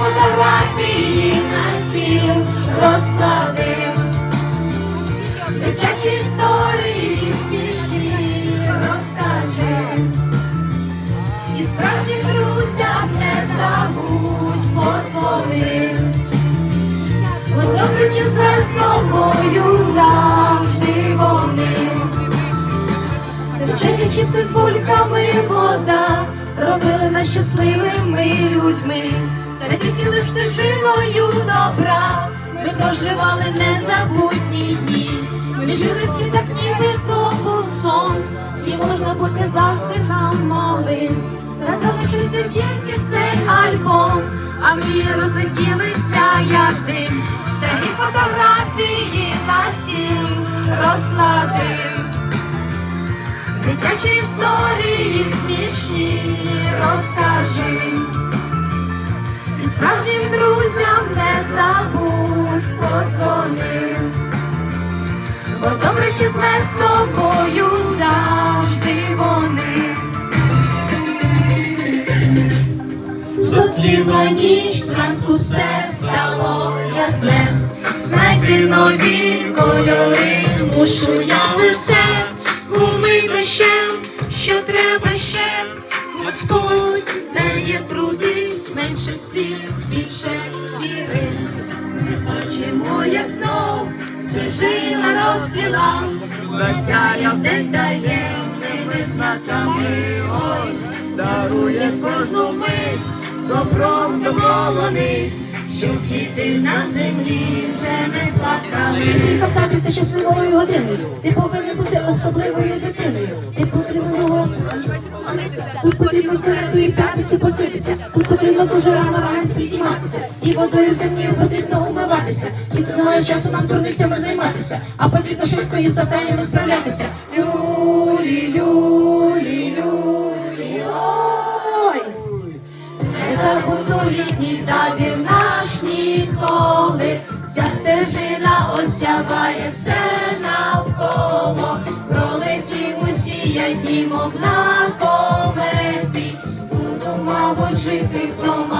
фотографії на стіл розкладив. Дитячі історії смішні розкажи. І справді друзям не забудь подзвони. Бо добре чи зле з тобою завжди вони. Дощені чіпси з бульками вода робили нас щасливими людьми. Та тільки лиш стежиною добра ми проживали незабутні дні. Ми жили всі так, ніби то був сон, і можна бути завжди нам малим. Та залишився тільки цей альбом, а мрії розлетілися, як дим. Старі фотографії на стіл розкладив. Дитячі історії смішні розкажи. Справжнім друзям не забудь подзвони. Бо добре зле з тобою завжди вони. Зотліла ніч, зранку все стало ясне. Знайти нові кольори, мушу я лице, умий дощем, що треба ще. Господь менше слів, більше віри. Ми хочемо, як знов, стежина розцвіла, засяяв день таємними знаками. Ой, дарує кожну мить, добром задоволений, щоб діти на землі вже не плакали. Ти це щасливою годиною. Ти повинен бути особливою дитиною. Ти потрібно Тут потрібно середу і п'ятницю поститися. Тут потрібно дуже рано вранці підійматися. І водою землею потрібно умиватися. І немає часу нам дурницями займатися. А потрібно швидко із завданнями справлятися. Люлі, люлі, люлі, ой! Не забуду літній табір наш ніколи. Ця стежина осяває все навколо. Пролетів усі дні, мов на мабуть, жити вдома